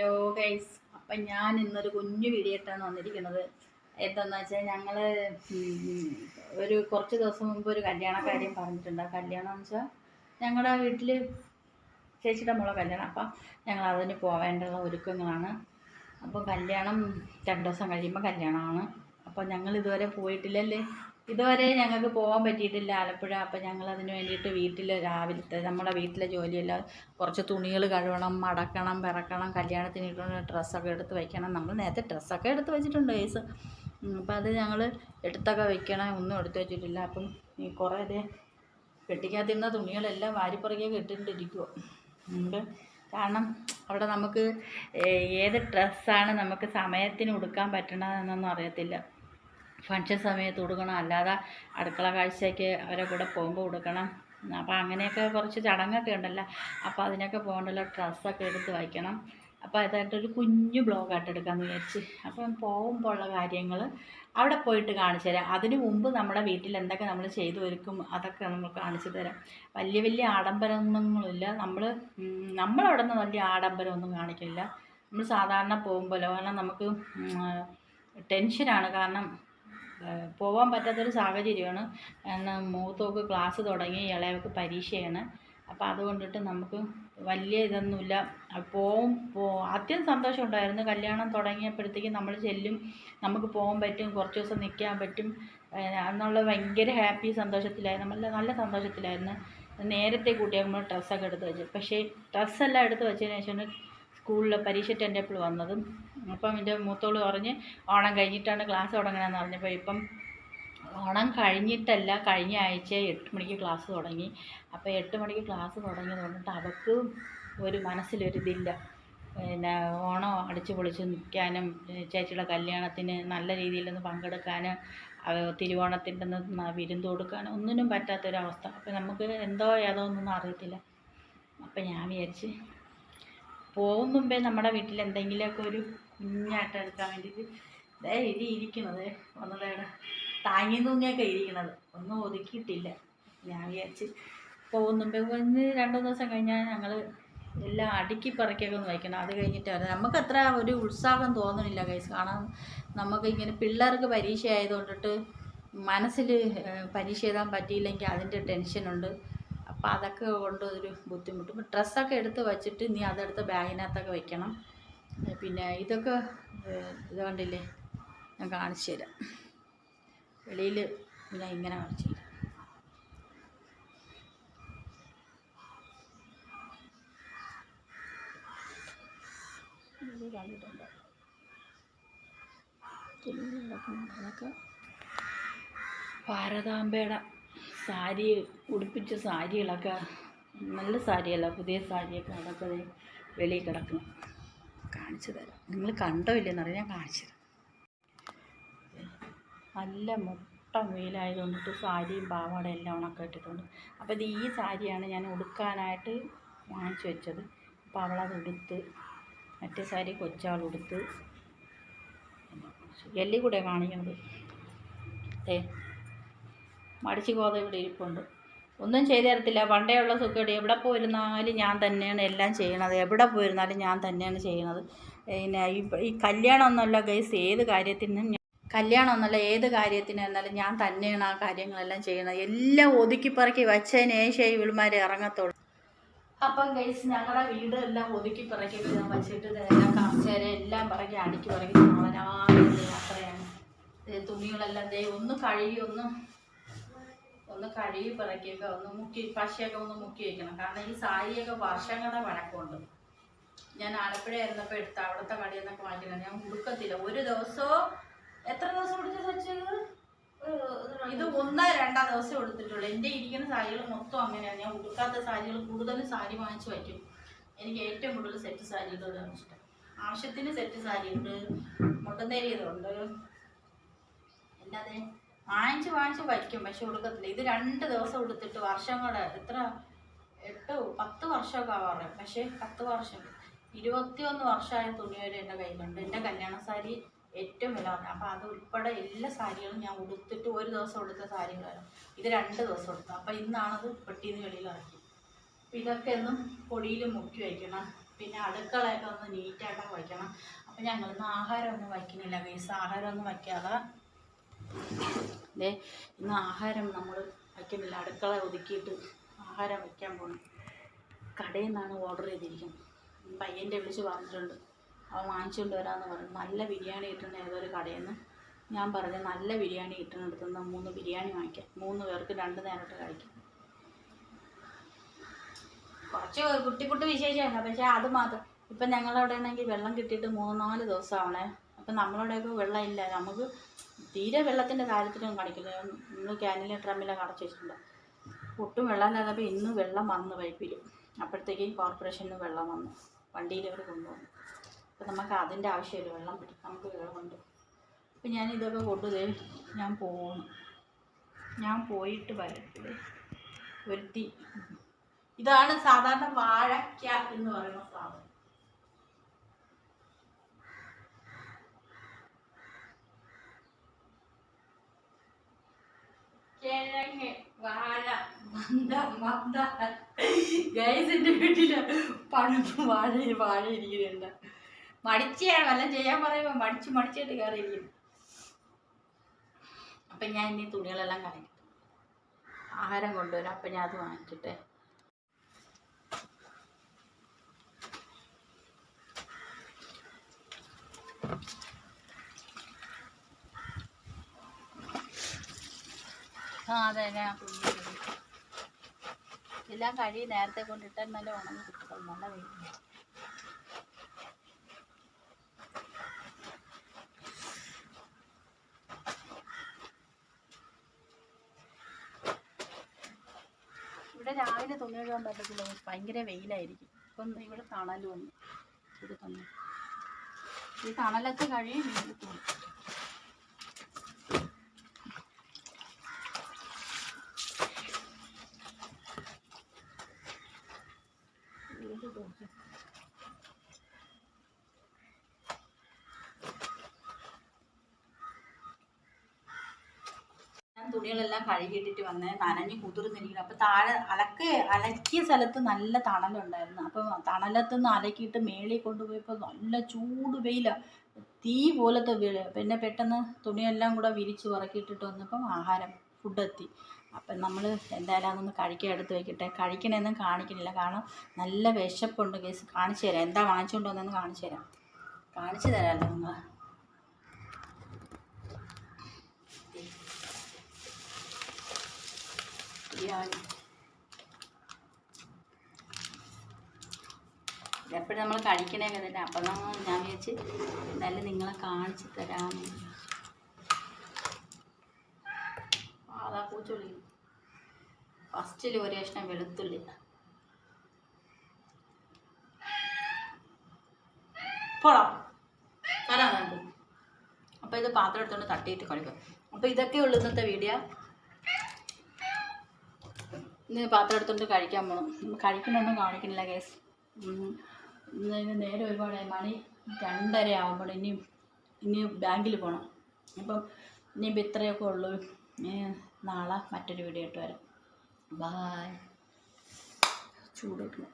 Hello guys അപ്പം ഞാൻ ഇന്നൊരു കുഞ്ഞു വീഡിയോ ഇട്ടാണ് വന്നിരിക്കുന്നത്. എന്താന്ന് വെച്ചാൽ ഞങ്ങൾ ഒരു കുറച്ച് ദിവസം മുമ്പ് ഒരു കല്യാണ കാര്യം പറഞ്ഞിട്ടുണ്ട്. ആ കല്യാണം എന്ന് വെച്ചാൽ ഞങ്ങളുടെ വീട്ടിൽ ചേച്ചിയുടെ മോളെ കല്യാണം. അപ്പം ഞങ്ങൾ അതിന് പോവേണ്ടുള്ള ഒരുക്കങ്ങളാണ്. അപ്പോൾ കല്യാണം രണ്ട് ദിവസം കഴിയുമ്പോൾ കല്യാണമാണ്. അപ്പോൾ ഞങ്ങൾ ഇതുവരെ പോയിട്ടില്ലല്ലേ? ഇതുവരെ ഞങ്ങൾക്ക് പോകാൻ പറ്റിയിട്ടില്ല ആലപ്പുഴ. അപ്പോൾ ഞങ്ങൾ അതിന് വേണ്ടിയിട്ട് വീട്ടിൽ രാവിലത്തെ നമ്മുടെ വീട്ടിലെ ജോലിയെല്ലാം കുറച്ച് തുണികൾ കഴുകണം മടക്കണം പിറക്കണം കല്യാണത്തിന് ഇട്ടുള്ള ഡ്രസ്സൊക്കെ എടുത്ത് വയ്ക്കണം നമ്മൾ നേരത്തെ ഡ്രസ്സൊക്കെ എടുത്ത് വെച്ചിട്ടുണ്ട് കേസ് അപ്പോൾ അത് ഞങ്ങൾ എടുത്തൊക്കെ വെക്കണം. ഒന്നും എടുത്ത് വെച്ചിട്ടില്ല. അപ്പം ഈ കുറേ ഇത് കെട്ടിക്കാത്തിരുന്ന തുണികളെല്ലാം വാരിപ്പുറകെ കെട്ടിട്ടിരിക്കുമോ നമുക്ക് കാരണം അവിടെ നമുക്ക് ഏത് ഡ്രസ്സാണ് നമുക്ക് സമയത്തിന് ഉടുക്കാൻ പറ്റണതെന്നൊന്നും അറിയത്തില്ല. ഫങ്ഷൻ സമയത്ത് കൊടുക്കണം. അല്ലാതെ അടുക്കള കാഴ്ചയ്ക്ക് അവരെ കൂടെ പോകുമ്പോൾ കൊടുക്കണം. അപ്പോൾ അങ്ങനെയൊക്കെ കുറച്ച് ചടങ്ങൊക്കെ ഉണ്ടല്ലോ. അപ്പോൾ അതിനൊക്കെ പോകണ്ടല്ലോ ഡ്രസ്സൊക്കെ എടുത്ത് വയ്ക്കണം. അപ്പോൾ അതായിട്ടൊരു കുഞ്ഞു ബ്ലോഗായിട്ട് എടുക്കാമെന്ന് വിചാരിച്ച്. അപ്പം പോകുമ്പോൾ ഉള്ള കാര്യങ്ങൾ അവിടെ പോയിട്ട് കാണിച്ചു തരാം. അതിനു മുമ്പ് നമ്മുടെ വീട്ടിൽ എന്തൊക്കെ നമ്മൾ ചെയ്തു ഒരുക്കും അതൊക്കെ നമ്മൾ കാണിച്ചു തരാം. വലിയ വലിയ ആഡംബരമൊന്നുമില്ല. നമ്മൾ നമ്മളവിടെ നിന്ന് വലിയ ആഡംബരമൊന്നും കാണിക്കില്ല. നമ്മൾ സാധാരണ പോകുമ്പോൾ കാരണം നമുക്ക് ടെൻഷനാണ്. കാരണം പോകാൻ പറ്റാത്തൊരു സാഹചര്യമാണ് കാരണം മൂത്തോക്ക് ക്ലാസ് തുടങ്ങി ഇളയവക്ക് പരീക്ഷയാണ്. അപ്പോൾ അതുകൊണ്ടിട്ട് നമുക്ക് വലിയ ഇതൊന്നുമില്ല. പോവും പോ ആദ്യം സന്തോഷം ഉണ്ടായിരുന്നു. കല്യാണം തുടങ്ങിയപ്പോഴത്തേക്കും നമ്മൾ ചെല്ലും. നമുക്ക് പോകാൻ പറ്റും. കുറച്ച് ദിവസം നിൽക്കാൻ പറ്റും. എന്നുള്ള ഭയങ്കര ഹാപ്പി സന്തോഷത്തിലായിരുന്നു. നല്ല നല്ല സന്തോഷത്തിലായിരുന്നു. നേരത്തെ കൂട്ടിയാകുമ്പോൾ ഡ്രസ്സൊക്കെ എടുത്ത് വെച്ചു പക്ഷേ ഡ്രസ്സെല്ലാം എടുത്ത് വെച്ചതിന് ശേഷമാണ് സ്കൂളിൽ പരീക്ഷ ടെന്റപ്പിൾ വന്നതും അപ്പം എന്റെ മൂത്തോൾ പറഞ്ഞ് ഓണം കഴിഞ്ഞിട്ടാണ് ക്ലാസ് തുടങ്ങണമെന്ന് പറഞ്ഞപ്പോൾ ഇപ്പം ഓണം കഴിഞ്ഞിട്ടല്ല കഴിഞ്ഞ ആഴ്ച എട്ട് മണിക്ക് ക്ലാസ് തുടങ്ങി. അപ്പോൾ എട്ട് മണിക്ക് ക്ലാസ് തുടങ്ങിയത് കൊണ്ടിട്ട് അവൾക്ക് ഒരു മനസ്സിലൊരിതില്ല. പിന്നെ ഓണം അടിച്ചു പൊളിച്ച് നിൽക്കാനും ചേച്ചിയുടെ കല്യാണത്തിന് നല്ല രീതിയിലൊന്ന് പങ്കെടുക്കാനും തിരുവോണത്തിന്റെ ഒന്ന് വിരുന്ന് കൊടുക്കാനും ഒന്നിനും പറ്റാത്തൊരവസ്ഥ. അപ്പോൾ നമുക്ക് എന്തോ ഏതോ ഒന്നും അറിയത്തില്ല. അപ്പം ഞാൻ വിചാരിച്ച് പോകും മുമ്പേ നമ്മുടെ വീട്ടിൽ എന്തെങ്കിലുമൊക്കെ ഒരു കുഞ്ഞായിട്ട് എടുക്കാൻ വേണ്ടിയിട്ട് ദേ ഇരി ഇരിക്കണത്. ഒന്നതേടെ താങ്ങി തൂങ്ങിയൊക്കെ ഇരിക്കണത്. ഒന്നും ഒതുക്കിയിട്ടില്ല. ഞാൻ വിചാരിച്ച് പോകും മുമ്പേ ഒന്ന് രണ്ടു ദിവസം കഴിഞ്ഞാൽ ഞങ്ങൾ എല്ലാം അടുക്കി പറക്കിയൊക്കെ ഒന്ന് വയ്ക്കണം. അത് കഴിഞ്ഞിട്ട് വരാം. നമുക്ക് അത്ര ഒരു ഉത്സാഹം തോന്നണില്ല കൈസ് കാണാൻ നമുക്ക് ഇങ്ങനെ പിള്ളേർക്ക് പരീക്ഷ ആയതുകൊണ്ടിട്ട് മനസ്സിൽ പരീക്ഷ എഴുതാൻ പറ്റിയില്ലെങ്കിൽ അതിന്റെ ടെൻഷനുണ്ട്. അപ്പോൾ അതൊക്കെ കൊണ്ട് ഒരു ബുദ്ധിമുട്ട് ഡ്രസ്സൊക്കെ എടുത്ത് വച്ചിട്ട് നീ അതെടുത്ത് ബാഗിനകത്തൊക്കെ വെക്കണം. പിന്നെ ഇതൊക്കെ ഇത് കണ്ടില്ലേ? ഞാൻ കാണിച്ചു തരാം. വെളിയിൽ ഞാൻ ഇങ്ങനെ കാണിച്ചു തരാം. ഇത് കണ്ടിട്ടുണ്ടോ അതൊക്കെ. ഭാരതാംബയുടെ സാരി ഉടുപ്പിച്ച സാരികളൊക്കെ നല്ല സാരിയല്ല പുതിയ സാരിയൊക്കെ അതൊക്കെ വെളിയിൽ കിടക്കുന്നു. കാണിച്ചു തരാം. നിങ്ങൾ കണ്ടോ ഇല്ലെന്ന് അറിയാം. ഞാൻ കാണിച്ചു തരാം. നല്ല മുട്ട വെയിലായതുകൊണ്ടിട്ട് സാരിയും പാവാടയും എല്ലാം ഉണക്കം ഇട്ടിട്ടുണ്ട്. അപ്പോൾ ഇത് ഈ സാരിയാണ് ഞാൻ ഉടുക്കാനായിട്ട് വാങ്ങിച്ചു വെച്ചത്. അപ്പോൾ അവളത് ഉടുത്ത് മറ്റേ സാരി കൊച്ചാൾ ഉടുത്ത് എല്ലി കൂടെ കാണിക്കുന്നത് ഏ മടിച്ച് കോത ഇവിടെ ഇരിപ്പുണ്ട്. ഒന്നും ചെയ്തു തരത്തില്ല. പണ്ടേ ഉള്ള എവിടെ പോയിരുന്നാലും ഞാൻ തന്നെയാണ് എല്ലാം ചെയ്യണത്. എവിടെ പോയിരുന്നാലും ഞാൻ തന്നെയാണ് ചെയ്യണത്. പിന്നെ ഈ കല്യാണം ഒന്നുമല്ല ഗൈസ് ഏത് കാര്യത്തിനും കല്യാണം ഒന്നുമല്ല ഏത് കാര്യത്തിന് എന്നാലും ഞാൻ തന്നെയാണ് ആ കാര്യങ്ങളെല്ലാം ചെയ്യണത്. എല്ലാം ഒതുക്കി പറക്കി വച്ചതിന് ശേഷം ഇവളുമാർ ഇറങ്ങത്തുള്ളൂ. അപ്പം ഗൈസ് ഞങ്ങളുടെ വീട് എല്ലാം ഒതുക്കി പറക്കി വച്ചിട്ട് എല്ലാം കാശേരെ എല്ലാം പറക്കി അടുക്കി പറക്കി നാളെ രാവിലെ യാത്രയാണ്. തുണികളെല്ലാം ദേ ഒന്ന് കഴുകി ഒന്ന് ഒന്ന് കഴുകി പിറക്കിയൊക്കെ ഒന്ന് മുക്കി പശയൊക്കെ ഒന്ന് മുക്കി വെക്കണം. കാരണം ഈ സാരിയൊക്കെ വർഷങ്ങളുടെ വഴക്കമുണ്ട് ഞാൻ ആലപ്പുഴ ആയിരുന്നപ്പോൾ എടുത്ത അവിടുത്തെ കടയിൽ നിന്നൊക്കെ വാങ്ങിക്കണം ഞാൻ ഉടുക്കത്തില്ല. ഒരു ദിവസമോ എത്ര ദിവസം ഉടുത്തത് വെച്ചത് ഇത് ഒന്നോ രണ്ടോ ദിവസം എടുത്തിട്ടുള്ളൂ എന്റെ ഇരിക്കുന്ന സാരികൾ മൊത്തം അങ്ങനെയാണ്. ഞാൻ ഉടുക്കാത്ത സാരികൾ കൂടുതലും സാരി വാങ്ങിച്ചു വയ്ക്കും. എനിക്ക് ഏറ്റവും കൂടുതൽ സെറ്റ് സാരികളോടാണ് ഇഷ്ടം. ആവശ്യത്തിന് സെറ്റ് സാരിയുണ്ട് മുട്ടന്തേരിയതുണ്ട് അല്ലാതെ വാങ്ങിച്ച് വാങ്ങിച്ച് വയ്ക്കും പക്ഷെ ഉടുക്കത്തില്ല ഇത് രണ്ട് ദിവസം ഉടുത്തിട്ട് വർഷങ്ങളുടെ എത്ര? എട്ട് പത്ത് വർഷമൊക്കെ ആവാറ്. പക്ഷേ പത്ത് വർഷം. ഇരുപത്തിയൊന്ന് വർഷമായ തുണി വരെ എന്റെ കയ്യിലുണ്ട്. എന്റെ കല്യാണ സാരി ഏറ്റവും വില പറഞ്ഞു അപ്പോൾ അത് ഉൾപ്പെടെ എല്ലാ സാരികളും ഞാൻ ഉടുത്തിട്ട് ഒരു ദിവസം ഉടുത്ത സാരികളാണ് ഇത് രണ്ട് ദിവസം ഉടുത്തു. അപ്പോൾ ഇന്നാണത് പെട്ടിന്ന് വെളിയിൽ ഇറക്കി. അപ്പോൾ ഇതൊക്കെ ഒന്നും പൊടിയിൽ മുക്കി വയ്ക്കണം. പിന്നെ അടുക്കളയൊക്കെ ഒന്ന് നീറ്റായിട്ടൊക്കെ വയ്ക്കണം. അപ്പം ഞങ്ങളിന്ന് ആഹാരമൊന്നും വയ്ക്കുന്നില്ല ഗൈസ്. ആഹാരമൊന്നും വയ്ക്കാതെ ദേ ഇന്ന് ആഹാരം നമ്മൾ വയ്ക്കുന്നില്ല. അടുക്കള ഒതുക്കിയിട്ട് ആഹാരം വയ്ക്കാൻ പോകണം കടയിൽ നിന്നാണ് ഓർഡർ ചെയ്തിരിക്കുന്നത്. പയ്യന്റെ വിളിച്ച് പറഞ്ഞിട്ടുണ്ട്. അവൻ വാങ്ങിച്ചുകൊണ്ട് വരാമെന്ന് പറഞ്ഞു. നല്ല ബിരിയാണി കിട്ടുന്ന ഏതൊരു കടയിൽ നിന്ന് ഞാൻ പറഞ്ഞു നല്ല ബിരിയാണി കിട്ടുന്നിടത്തു നിന്ന് മൂന്ന് ബിരിയാണി വാങ്ങിക്കാം. മൂന്ന് പേർക്ക് രണ്ട് നേരമായിട്ട് കഴിക്കാം. കുറച്ച് കുട്ടി കുട്ടി വിശേഷമാണ് പക്ഷേ അത് മാത്രം. ഇപ്പം ഞങ്ങളവിടെ ആണെങ്കിൽ വെള്ളം കിട്ടിയിട്ട് മൂന്ന് നാല് ദിവസമാണേ അപ്പം നമ്മളവിടെയൊക്കെ വെള്ളം ഇല്ല. നമുക്ക് തീരെ വെള്ളത്തിന്റെ കാര്യത്തിലൊന്നും കാണിക്കില്ല. ഇന്ന് ക്യാനിലെ ഡ്രമ്മിലൊക്കെ അടച്ചു വെച്ചിട്ടുണ്ട്. ഒട്ടും വെള്ളം വെള്ളമില്ലാതപ്പോൾ ഇന്ന് വെള്ളം വന്നു പൈപ്പിൽ അപ്പോഴത്തേക്കും കോർപ്പറേഷനിൽ വെള്ളം വന്നു. വണ്ടിയിൽ അവർ കൊണ്ടുവന്നു. അപ്പോൾ നമുക്ക് അതിന്റെ ആവശ്യമില്ല. വെള്ളം നമുക്ക് വെള്ളമുണ്ട് അപ്പം ഞാൻ ഇതൊക്കെ കൊണ്ടുതേ ഞാൻ പോകുന്നു ഞാൻ പോയിട്ട് വരത്തില്ലേ ഒരുത്തി ഇതാണ് സാധാരണ വാഴയ്ക്ക എന്ന് പറയുന്ന സാധനം. മന്ദ ഗൈസിന്റെ വീട്ടിൽ പഴപ്പ് വാഴ വാഴ ഇരിക്കുന്നുണ്ട് മടിച്ചാണ് വല്ലതും ചെയ്യാൻ പറയുമ്പോൾ മടിച്ച് മടിച്ചിട്ട് കയറിയിരിക്കും അപ്പം ഞാൻ ഇനി തുണികളെല്ലാം കളയും. ആഹാരം കൊണ്ടുവരാം. അപ്പം ഞാൻ അത് വാങ്ങിക്കട്ടെ ആ അതെ എല്ലാം കഴി നേരത്തെ കൊണ്ടിട്ടാൽ നല്ല ഉണങ്ങി കിട്ടും. നല്ല വെയിൽ ഇവിടെ രാവിലെ തുണി കഴുകാൻ പറ്റത്തില്ല. ഭയങ്കര വെയിലായിരിക്കും. ഇപ്പം ഇവിടെ തണലും വന്നു ഇത് തന്നെ ഈ തണലൊക്കെ കഴിയും ഇത് തുണി ഇത് തുണി. ഞാൻ തുണികളെല്ലാം കഴുകിയിട്ടിട്ട് വന്ന് നനഞ്ഞ് കുതിർന്നിരിക്കണം അപ്പോൾ താഴെ അലക്ക് അലക്കിയ സ്ഥലത്ത് നല്ല തണലുണ്ടായിരുന്നു. അപ്പം തണലത്ത് നിന്ന് അലക്കിയിട്ട് മേളിൽ കൊണ്ടുപോയപ്പോൾ നല്ല ചൂട് വെയിലാണ് തീ പോലത്തെ പിന്നെ പെട്ടെന്ന് തുണിയെല്ലാം കൂടെ വിരിച്ച് ഉറക്കിയിട്ടിട്ട് വന്നപ്പം ആഹാരം ഫുഡ് എത്തി. അപ്പം നമ്മൾ എന്തായാലും അതൊന്ന് കഴിക്കാൻ എടുത്ത് വെക്കട്ടെ. കഴിക്കണമെന്നും കാണിക്കണില്ല കാരണം നല്ല വിശപ്പുണ്ട് കേസ് കാണിച്ചു തരാം. എന്താ വാങ്ങിച്ചുകൊണ്ട് വന്നതെന്ന് കാണിച്ചു തരാം. കാണിച്ചു തരാമല്ലോ നിങ്ങൾ ബിരിയാണി എപ്പോഴും നമ്മൾ കഴിക്കണേ കണ്ടിട്ട് അപ്പം ഞാൻ വിചാരിച്ച് എന്തായാലും നിങ്ങളെ കാണിച്ചു തരാം അതാ പൂച്ചുള്ളി. ഫസ്റ്റിൽ ഒരു വെളുത്തുള്ളി. പോളാം തരാം അപ്പോൾ ഇത് പാത്രം എടുത്തുകൊണ്ട് തട്ടിയിട്ട് കളിക്കും അപ്പോൾ ഇതൊക്കെ ഉള്ളൂ ഇന്നത്തെ വീഡിയോ ഇന്ന് പാത്രം എടുത്തുകൊണ്ട് കഴിക്കാൻ പോകണം കഴിക്കണമൊന്നും കാണിക്കണില്ല കേസ് നേരെ ഒരുപാടായി. മണി രണ്ടര ആകുമ്പോൾ ഇനി ഇനി ബാങ്കിൽ പോകണം അപ്പം ഇനിയിപ്പോൾ ഇത്രയൊക്കെ ഉള്ളൂ. നാളെ മറ്റൊരു വീഡിയോ ഇട്ട് വരാം. ബായ് ചൂട് കിട്ടണം